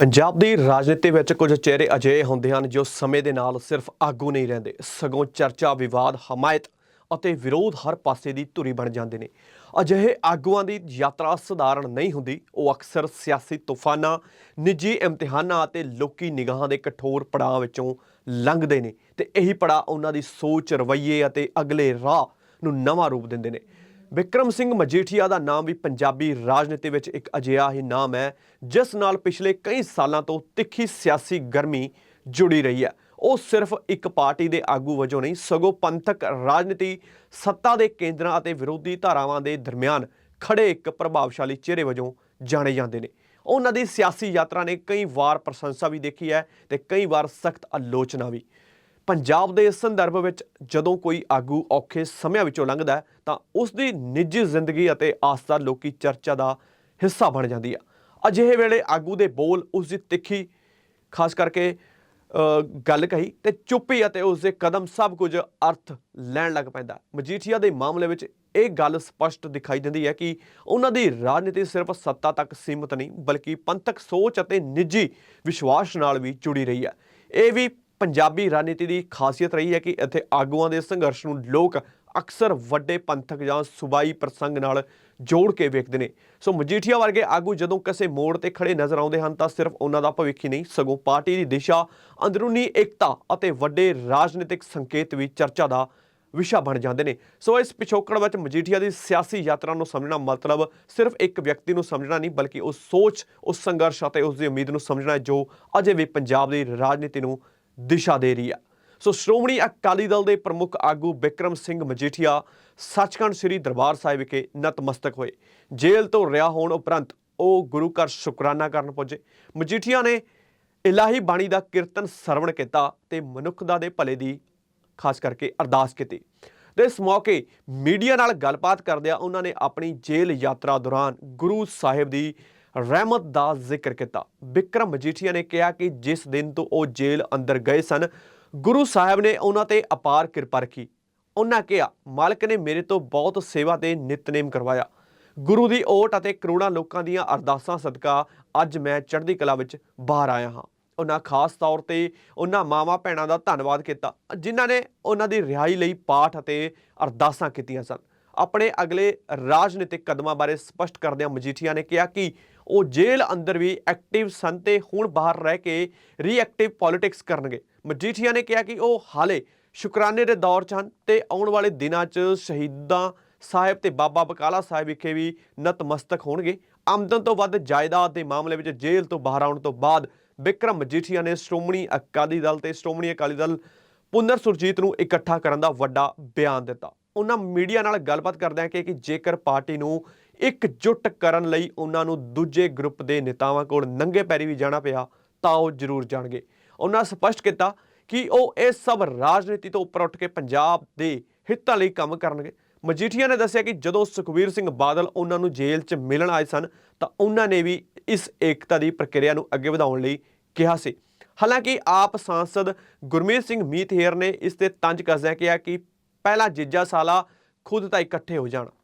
ਪੰਜਾਬ ਦੀ ਰਾਜਨੀਤੀ ਵਿੱਚ ਕੁਝ ਚਿਹਰੇ ਅਜਿਹੇ ਹੁੰਦੇ ਹਨ ਜੋ ਸਮੇਂ ਦੇ ਨਾਲ ਸਿਰਫ ਆਗੂ ਨਹੀਂ ਰਹਿੰਦੇ। ਸਗੋਂ ਚਰਚਾ, ਵਿਵਾਦ, ਹਮਾਇਤ ਅਤੇ ਵਿਰੋਧ ਹਰ ਪਾਸੇ ਦੀ ਧੁਰੀ ਬਣ ਜਾਂਦੇ ਨੇ। ਅਜਿਹੇ ਆਗੂਆਂ ਦੀ ਯਾਤਰਾ ਸਧਾਰਨ ਨਹੀਂ ਹੁੰਦੀ। ਉਹ ਅਕਸਰ ਸਿਆਸੀ ਤੂਫਾਨਾਂ, ਨਿੱਜੀ ਇਮਤਿਹਾਨਾਂ ਅਤੇ ਲੋਕੀ ਨਿਗਾਹਾਂ ਦੇ ਕਠੋਰ ਪੜਾਅ ਵਿੱਚੋਂ ਲੰਘਦੇ ਨੇ ਤੇ ਇਹੀ ਪੜਾਅ ਉਹਨਾਂ ਦੀ ਸੋਚ, ਰਵੱਈਏ ਅਤੇ ਅਗਲੇ ਰਾਹ ਨੂੰ ਨਵਾਂ ਰੂਪ ਦਿੰਦੇ ਨੇ। ਵਿਕਰਮ ਸਿੰਘ ਮਜੀਠੀਆ ਦਾ ਨਾਮ ਵੀ ਪੰਜਾਬੀ ਰਾਜਨੀਤੀ ਵਿੱਚ ਇੱਕ ਅਜਿਹਾ ਹੀ ਨਾਮ ਹੈ, ਜਿਸ ਨਾਲ ਪਿਛਲੇ ਕਈ ਸਾਲਾਂ ਤੋਂ ਤਿੱਖੀ ਸਿਆਸੀ ਗਰਮੀ ਜੁੜੀ ਰਹੀ ਹੈ। ਉਹ ਸਿਰਫ ਇੱਕ ਪਾਰਟੀ ਦੇ ਆਗੂ ਵਜੋਂ ਨਹੀਂ, ਸਗੋਂ ਪੰਥਕ ਰਾਜਨੀਤੀ, ਸੱਤਾ ਦੇ ਕੇਂਦਰਾਂ ਅਤੇ ਵਿਰੋਧੀ ਧਾਰਾਵਾਂ ਦੇ ਦਰਮਿਆਨ ਖੜੇ ਇੱਕ ਪ੍ਰਭਾਵਸ਼ਾਲੀ ਚਿਹਰੇ ਵਜੋਂ ਜਾਣੇ ਜਾਂਦੇ ਨੇ। ਉਹਨਾਂ ਦੀ ਸਿਆਸੀ ਯਾਤਰਾ ਨੇ ਕਈ ਵਾਰ ਪ੍ਰਸ਼ੰਸਾ ਵੀ ਦੇਖੀ ਹੈ ਤੇ ਕਈ ਵਾਰ ਸਖਤ ਆਲੋਚਨਾ ਵੀ। ਪੰਜਾਬ ਦੇ ਇਸ ਸੰਦਰਭ ਵਿੱਚ ਜਦੋਂ ਕੋਈ ਆਗੂ ਔਖੇ ਸਮਿਆਂ ਵਿੱਚੋਂ ਲੰਘਦਾ ਤਾਂ ਉਸ ਦੀ ਨਿੱਜੀ ਜ਼ਿੰਦਗੀ ਅਤੇ ਆਸਥਾ ਲੋਕੀ ਚਰਚਾ ਦਾ ਹਿੱਸਾ ਬਣ ਜਾਂਦੀ ਆ। ਅਜਿਹੇ ਵੇਲੇ ਆਗੂ ਦੇ ਬੋਲ ਉਸ ਦੀ ਤਿੱਖੀ, ਖਾਸ ਕਰਕੇ ਗੱਲ ਕਹੀ ਤੇ ਚੁੱਪੀ ਅਤੇ ਉਸ ਦੇ ਕਦਮ ਸਭ ਕੁਝ ਅਰਥ ਲੈਣ ਲੱਗ ਪੈਂਦਾ। ਮਜੀਠੀਆ ਦੇ ਮਾਮਲੇ ਵਿੱਚ ਇਹ ਗੱਲ ਸਪਸ਼ਟ ਦਿਖਾਈ ਦਿੰਦੀ ਹੈ ਕਿ ਉਹਨਾਂ ਦੀ ਰਾਜਨੀਤੀ ਸਿਰਫ ਸੱਤਾ ਤੱਕ ਸੀਮਤ ਨਹੀਂ, ਬਲਕਿ ਪੰਥਕ ਸੋਚ ਅਤੇ ਨਿੱਜੀ ਵਿਸ਼ਵਾਸ ਨਾਲ ਵੀ ਜੁੜੀ ਰਹੀ ਹੈ। ਇਹ ਵੀ ਪੰਜਾਬੀ ਰਾਜਨੀਤੀ ਦੀ ਖਾਸੀਅਤ ਰਹੀ ਹੈ ਕਿ ਇੱਥੇ ਆਗੂਆਂ ਦੇ ਸੰਘਰਸ਼ ਨੂੰ ਲੋਕ ਅਕਸਰ ਵੱਡੇ ਪੰਥਕ ਜਾਂ ਸੁਬਾਈ ਪ੍ਰਸੰਗ ਨਾਲ ਜੋੜ ਕੇ ਵੇਖਦੇ ਨੇ। ਸੋ ਮਜੀਠੀਆ ਵਰਗੇ ਆਗੂ ਜਦੋਂ ਕਿਸੇ ਮੋੜ ਤੇ ਖੜੇ ਨਜ਼ਰ ਆਉਂਦੇ ਹਨ ਤਾਂ ਸਿਰਫ ਉਹਨਾਂ ਦਾ ਭਵਿੱਖ ਹੀ ਨਹੀਂ, ਸਗੋਂ ਪਾਰਟੀ ਦੀ ਦਿਸ਼ਾ, ਅੰਦਰੂਨੀ ਏਕਤਾ ਅਤੇ ਵੱਡੇ ਰਾਜਨੀਤਿਕ ਸੰਕੇਤ ਵੀ ਚਰਚਾ ਦਾ ਵਿਸ਼ਾ ਬਣ ਜਾਂਦੇ ਨੇ। ਸੋ ਇਸ ਪਿਛੋਕੜ ਵਿੱਚ ਮਜੀਠੀਆ ਦੀ ਸਿਆਸੀ ਯਾਤਰਾ ਨੂੰ ਸਮਝਣਾ ਮਤਲਬ ਸਿਰਫ ਇੱਕ ਵਿਅਕਤੀ ਨੂੰ ਸਮਝਣਾ ਨਹੀਂ, ਬਲਕਿ ਉਸ ਸੋਚ ਉਸ ਸੰਘਰਸ਼ ਅਤੇ ਉਸ ਦੀ ਉਮੀਦ ਨੂੰ ਸਮਝਣਾ ਜੋ ਅਜੇ ਵੀ ਪੰਜਾਬ ਦੀ ਰਾਜਨੀਤੀ ਨੂੰ ਦਿਸ਼ਾ ਦੇ ਰਹੀ ਹੈ। ਸੋ ਸ਼੍ਰੋਮਣੀ ਅਕਾਲੀ ਦਲ ਦੇ ਪ੍ਰਮੁੱਖ ਆਗੂ ਬਿਕਰਮ ਸਿੰਘ ਮਜੀਠੀਆ ਸੱਚਖੰਡ ਸ੍ਰੀ ਦਰਬਾਰ ਸਾਹਿਬ ਵਿਖੇ ਨਤਮਸਤਕ ਹੋਏ। ਜੇਲ੍ਹ ਤੋਂ ਰਿਹਾ ਹੋਣ ਉਪਰੰਤ ਉਹ ਗੁਰੂ ਘਰ ਸ਼ੁਕਰਾਨਾ ਕਰਨ ਪੁੱਜੇ। ਮਜੀਠੀਆ ਨੇ ਇਲਾਹੀ ਬਾਣੀ ਦਾ ਕੀਰਤਨ ਸਰਵਣ ਕੀਤਾ ਤੇ ਮਨੁੱਖਤਾ ਦੇ ਭਲੇ ਦੀ ਖਾਸ ਕਰਕੇ ਅਰਦਾਸ ਕੀਤੀ। ਤੇ ਇਸ ਮੌਕੇ ਮੀਡੀਆ ਨਾਲ ਗੱਲਬਾਤ ਕਰਦਿਆਂ ਉਹਨਾਂ ਨੇ ਆਪਣੀ ਜੇਲ੍ਹ ਯਾਤਰਾ ਦੌਰਾਨ ਗੁਰੂ ਸਾਹਿਬ ਦੀ ਰਹਿਮਤ ਦਾ ਜ਼ਿਕਰ ਕੀਤਾ। ਬਿਕਰਮ ਮਜੀਠੀਆ ਨੇ ਕਿਹਾ ਕਿ ਜਿਸ ਦਿਨ ਤੋਂ ਉਹ ਜੇਲ੍ਹ ਅੰਦਰ ਗਏ ਸਨ, ਗੁਰੂ ਸਾਹਿਬ ਨੇ ਉਹਨਾਂ ਤੇ ਅਪਾਰ ਕਿਰਪਾ ਰੱਖੀ। ਉਹਨਾਂ ਕਿਹਾ, ਮਾਲਕ ਨੇ ਮੇਰੇ ਤੋਂ ਬਹੁਤ ਸੇਵਾ ਤੇ ਨਿਤਨੇਮ ਕਰਵਾਇਆ। ਗੁਰੂ ਦੀ ਓਟ ਅਤੇ ਕਰੋੜਾਂ ਲੋਕਾਂ ਦੀਆਂ ਅਰਦਾਸਾਂ ਸਦਕਾ ਅੱਜ ਮੈਂ ਚੜ੍ਹਦੀ ਕਲਾ ਵਿੱਚ ਬਾਹਰ ਆਇਆ ਹਾਂ। ਉਹਨਾਂ ਖਾਸ ਤੌਰ ਤੇ ਉਹਨਾਂ ਮਾਵਾਂ ਭੈਣਾਂ ਦਾ ਧੰਨਵਾਦ ਕੀਤਾ, ਜਿਨ੍ਹਾਂ ਨੇ ਉਹਨਾਂ ਦੀ ਰਿਹਾਈ ਲਈ ਪਾਠ ਅਤੇ ਅਰਦਾਸਾਂ ਕੀਤੀਆਂ ਸਨ। ਆਪਣੇ ਅਗਲੇ ਰਾਜਨੀਤਿਕ ਕਦਮਾਂ ਬਾਰੇ ਸਪਸ਼ਟ ਕਰਦਿਆਂ ਮਜੀਠੀਆ ਨੇ ਕਿਹਾ ਕਿ ਉਹ ਜੇਲ੍ਹ ਅੰਦਰ ਵੀ ਐਕਟਿਵ ਸਨ ਤੇ ਹੁਣ ਬਾਹਰ ਰਹਿ ਕੇ ਰੀਐਕਟਿਵ ਪੋਲਿਟਿਕਸ ਕਰਨਗੇ। ਮਜੀਠੀਆ ਨੇ ਕਿਹਾ ਕਿ ਉਹ ਹਾਲੇ ਸ਼ੁਕਰਾਨੇ ਦੇ ਦੌਰ 'ਚ ਹਨ ਤੇ ਆਉਣ ਵਾਲੇ ਦਿਨਾਂ 'ਚ ਸ਼ਹੀਦਾਂ ਸਾਹਿਬ ਤੇ ਬਾਬਾ ਬਕਾਲਾ ਸਾਹਿਬ ਵਿਖੇ ਵੀ ਨਤਮਸਤਕ ਹੋਣਗੇ। ਆਮਦਨ ਤੋਂ ਵੱਧ ਜਾਇਦਾਦ ਦੇ ਮਾਮਲੇ ਵਿੱਚ ਜੇਲ੍ਹ ਤੋਂ ਬਾਹਰ ਆਉਣ ਤੋਂ ਬਾਅਦ ਵਿਕਰਮ ਮਜੀਠੀਆ ਨੇ ਸ਼੍ਰੋਮਣੀ ਅਕਾਲੀ ਦਲ ਤੇ ਸ਼੍ਰੋਮਣੀ ਅਕਾਲੀ ਦਲ ਪੁਨਰ ਸੁਰਜੀਤ ਨੂੰ ਇਕੱਠਾ ਕਰਨ ਦਾ ਵੱਡਾ ਬਿਆਨ ਦਿੱਤਾ। ਉਹਨਾਂ ਮੀਡੀਆ ਨਾਲ ਗੱਲਬਾਤ ਕਰਦਿਆਂ ਕਿ ਕਿ ਜੇਕਰ ਪਾਰਟੀ ਨੂੰ ਇਕਜੁੱਟ ਕਰਨ ਲਈ ਉਹਨਾਂ ਨੂੰ ਦੂਜੇ ਗਰੁੱਪ ਦੇ ਨੇਤਾਵਾਂ ਕੋਲ ਨੰਗੇ ਪੈਰੀ ਵੀ ਜਾਣਾ ਪਿਆ, ਤਾਂ ਉਹ ਜ਼ਰੂਰ ਜਾਣਗੇ। ਉਹਨਾਂ ਸਪਸ਼ਟ ਕੀਤਾ ਕਿ ਉਹ ਇਹ ਸਭ ਰਾਜਨੀਤੀ ਤੋਂ ਉੱਪਰ ਉੱਠ ਕੇ ਪੰਜਾਬ ਦੇ ਹਿੱਤਾਂ ਲਈ ਕੰਮ ਕਰਨਗੇ। ਮਜੀਠੀਆ ਨੇ ਦੱਸਿਆ ਕਿ ਜਦੋਂ ਸੁਖਬੀਰ ਸਿੰਘ ਬਾਦਲ ਉਹਨਾਂ ਨੂੰ ਜੇਲ੍ਹ 'ਚ ਮਿਲਣ ਆਏ ਸਨ, ਤਾਂ ਉਹਨਾਂ ਨੇ ਵੀ ਇਸ ਏਕਤਾ ਦੀ ਪ੍ਰਕਿਰਿਆ ਨੂੰ ਅੱਗੇ ਵਧਾਉਣ ਲਈ ਕਿਹਾ ਸੀ। ਹਾਲਾਂਕਿ ਆਪ ਸਾਂਸਦ ਗੁਰਮੀਤ ਸਿੰਘ ਮੀਤਹੇਰ ਨੇ ਇਸ ਤੇ ਤੰਜ ਕੱਸਦਿਆਂ ਕਿਹਾ ਕਿ ਪਹਿਲਾ ਜੀਜਾ ਸਾਲਾ ਖੁਦ ਤਾਂ ਇਕੱਠੇ ਹੋ ਜਾਣ।